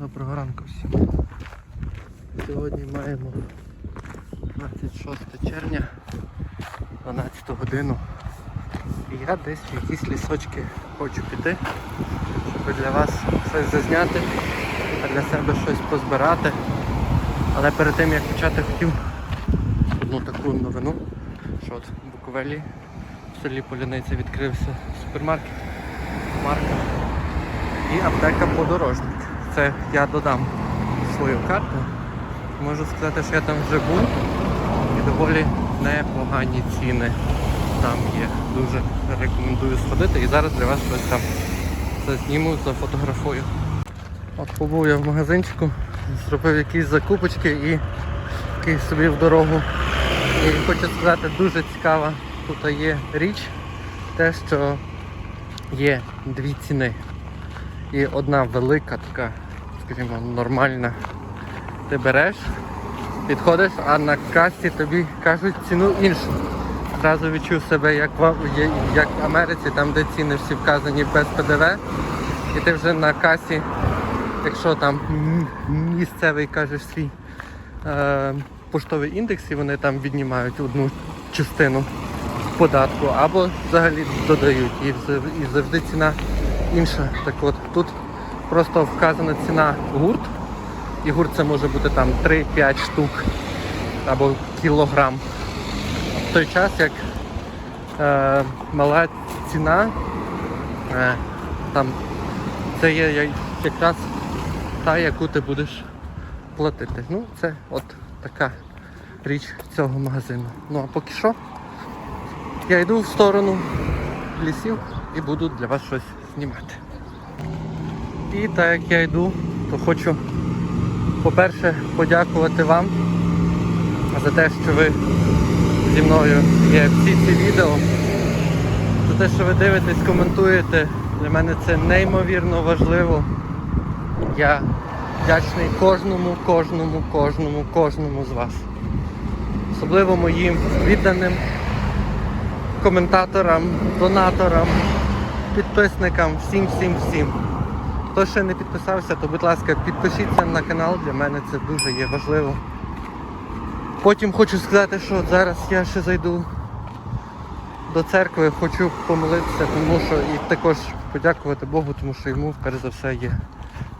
Доброго ранку всім. Сьогодні маємо 26 червня, 12 годину. І я десь в якісь лісочки хочу піти, щоб для вас щось зазняти, а для себе щось позбирати. Але перед тим як почати хотів одну таку новину, що от в Буковелі в селі Поляниця відкрився супермаркет. Марка і аптека подорожник. Це я додам свою карту. Можу сказати, що я там вже був і доволі непогані ціни там є. Дуже рекомендую сходити і зараз для вас щось там зазніму, зафотографую. От побув я в магазинчику, зробив якісь закупочки і такий собі в дорогу. І хочу сказати, дуже цікава тут є річ, те, що є дві ціни. І одна велика така, скажімо, нормальна. Ти береш, підходиш, а на касі тобі кажуть ціну іншу. Одразу відчув себе як в, як в Америці, там де ціни всі вказані без ПДВ. І ти вже на касі, якщо там місцевий кажеш свій е, поштовий індекс, і вони там віднімають одну частину податку, або взагалі додають. І завжди ціна інша. Так от тут просто вказана ціна гурт. І гурт це може бути там 3-5 штук або кілограм. В той час як е, мала ціна, е, там це є якраз та, яку ти будеш платити. Ну, це от така річ цього магазину. Ну а поки що я йду в сторону лісів і буду для вас щось знімати. І так як я йду, то хочу, по-перше, подякувати вам за те, що ви зі мною є всі ці відео. За те, що ви дивитесь, коментуєте. Для мене це неймовірно важливо. Я вдячний кожному, кожному, кожному, кожному з вас. Особливо моїм відданим коментаторам, донаторам, підписникам, всім, всім, всім. Хто ще не підписався, то будь ласка, підпишіться на канал, для мене це дуже є важливо. Потім хочу сказати, що зараз я ще зайду до церкви, хочу помолитися, тому що і також подякувати Богу, тому що йому перш за все є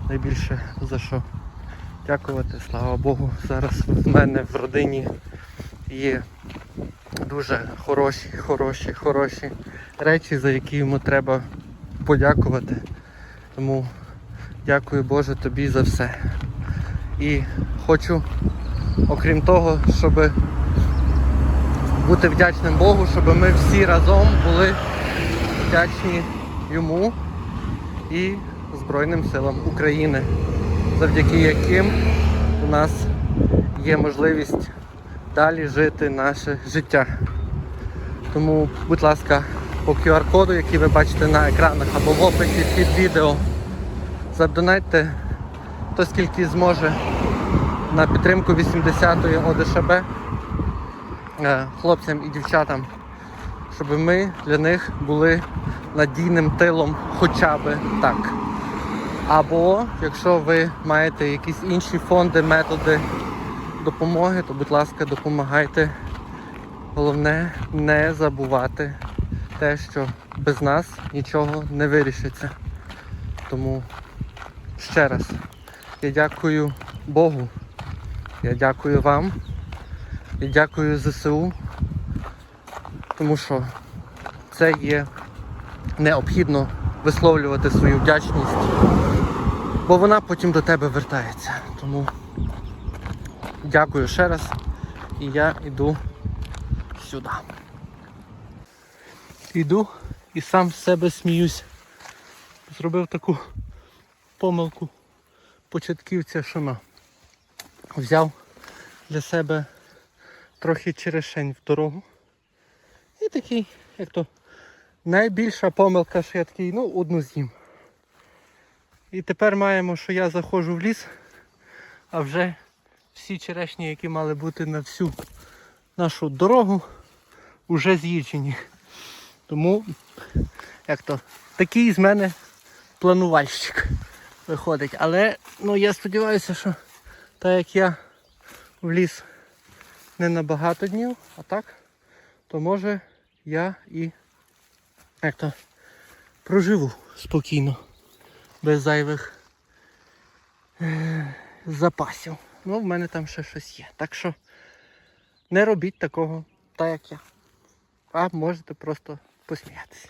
найбільше за що дякувати. Слава Богу. Зараз в мене в родині є дуже хороші, хороші, хороші речі, за які йому треба подякувати. Тому дякую Боже тобі за все. І хочу, окрім того, щоб бути вдячним Богу, щоб ми всі разом були вдячні йому і Збройним силам України, завдяки яким у нас є можливість далі жити наше життя. Тому, будь ласка, по QR-коду, який ви бачите на екранах або в описі під відео, задонайте хто скільки зможе на підтримку 80-ї ОДШБ е, хлопцям і дівчатам, щоб ми для них були надійним тилом хоча б так. Або якщо ви маєте якісь інші фонди, методи допомоги, то будь ласка, допомагайте. Головне не забувати те, що без нас нічого не вирішиться. Тому ще раз я дякую Богу, я дякую вам, я дякую ЗСУ, тому що це є необхідно висловлювати свою вдячність, бо вона потім до тебе вертається. Тому дякую ще раз і я йду сюди. Іду і сам з себе сміюсь. Зробив таку помилку початківця, що на. Взяв для себе трохи черешень в дорогу. І такий, як то найбільша помилка, що я такий, ну, одну з'їм. І тепер маємо, що я заходжу в ліс, а вже всі черешні, які мали бути на всю нашу дорогу, вже з'їджені. Тому, як то, такий з мене планувальщик. виходить. Але ну, я сподіваюся, що так як я в ліс не на багато днів, а так, то може я і як то, проживу спокійно, без зайвих е, запасів. Ну, в мене там ще щось є. Так що не робіть такого, так як я. А можете просто посміятися.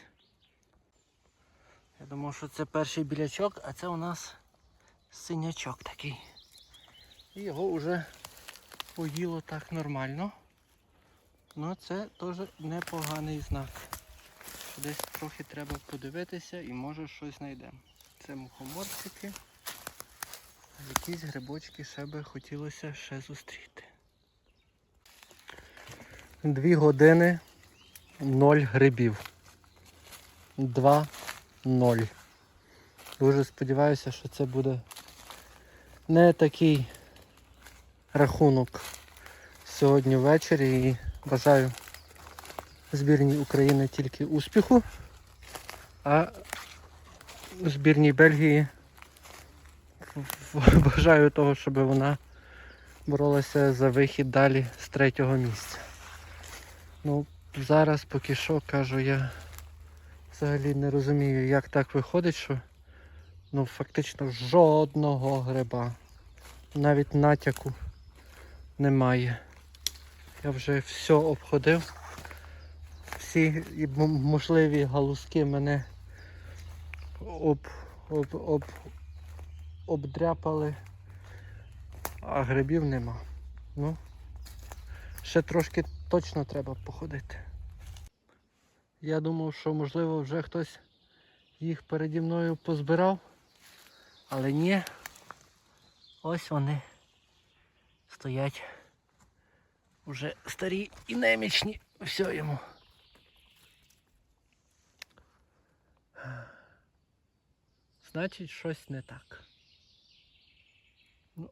Я думав, що це перший білячок, а це у нас синячок такий. І його вже поїло так нормально. Ну це теж непоганий знак. Десь трохи треба подивитися і може щось знайдемо. Це мухоморчики. Якісь грибочки ще би хотілося ще зустріти. Дві години ноль грибів. Два ноль. Дуже сподіваюся, що це буде не такий рахунок сьогодні ввечері і бажаю збірній України тільки успіху, а збірній Бельгії бажаю того, щоб вона боролася за вихід далі з третього місця. Ну, зараз поки що кажу, я взагалі не розумію, як так виходить, що ну фактично жодного гриба. Навіть натяку немає. Я вже все обходив. Всі можливі галузки мене об, об, об, обдряпали, а грибів нема. Ну, ще трошки точно треба походити. Я думав, що можливо вже хтось їх переді мною позбирав, але ні. Ось вони стоять уже старі і немічні. Все йому. Значить, щось не так. Ну,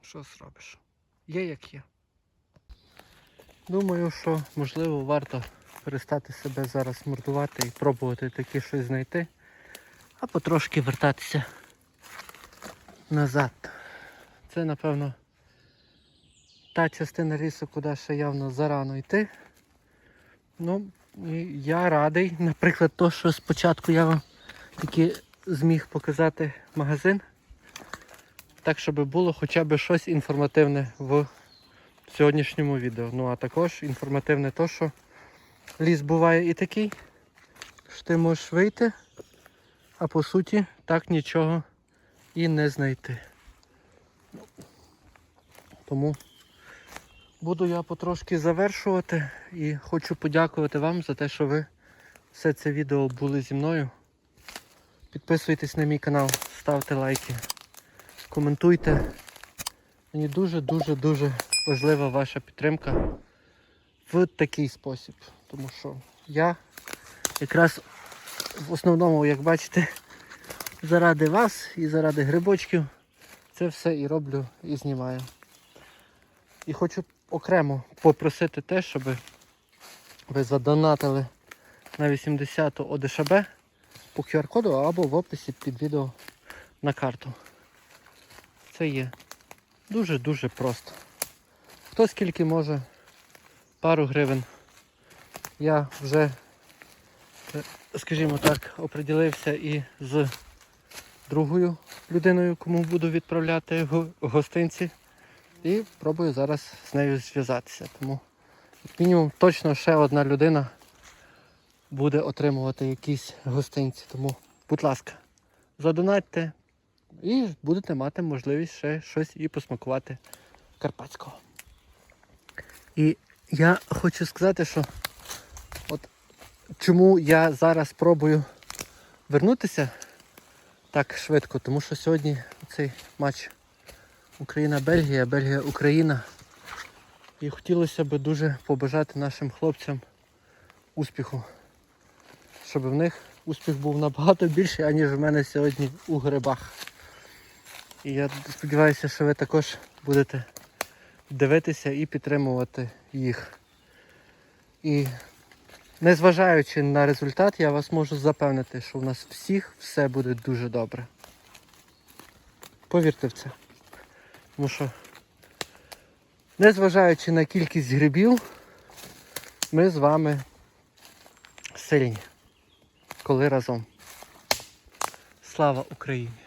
що зробиш? Є як є. Думаю, що можливо варто перестати себе зараз мордувати і пробувати таке щось знайти, а потрошки вертатися назад. Це напевно та частина лісу, куди ще явно зарано йти. Ну, і я радий, наприклад, то, що спочатку я вам таки зміг показати магазин, так, щоб було хоча б щось інформативне в сьогоднішньому відео. Ну а також інформативне то, що ліс буває і такий, що ти можеш вийти, а по суті так нічого і не знайти. Тому буду я потрошки завершувати і хочу подякувати вам за те, що ви все це відео були зі мною. Підписуйтесь на мій канал, ставте лайки, коментуйте. Мені дуже-дуже дуже важлива ваша підтримка в такий спосіб. Тому що я якраз в основному, як бачите, заради вас і заради грибочків це все і роблю і знімаю. І хочу окремо попросити те, щоб ви задонатили на 80-ту ОДШБ по QR-коду або в описі під відео на карту. Це є дуже-дуже просто. Хто скільки може, пару гривень. Я вже, е, скажімо так, оприділився і з другою людиною, кому буду відправляти го- гостинці. І пробую зараз з нею зв'язатися. Тому як мінімум точно ще одна людина буде отримувати якісь гостинці. Тому, будь ласка, задонатьте і будете мати можливість ще щось і посмакувати карпатського. І я хочу сказати, що от чому я зараз пробую вернутися так швидко, тому що сьогодні цей матч Україна-Бельгія, Бельгія-Україна. І хотілося б дуже побажати нашим хлопцям успіху. Щоб в них успіх був набагато більший, аніж в мене сьогодні у грибах. І я сподіваюся, що ви також будете дивитися і підтримувати їх. І незважаючи на результат, я вас можу запевнити, що в нас всіх все буде дуже добре. Повірте в це. Тому що, незважаючи на кількість грибів, ми з вами сильні. Коли разом. Слава Україні!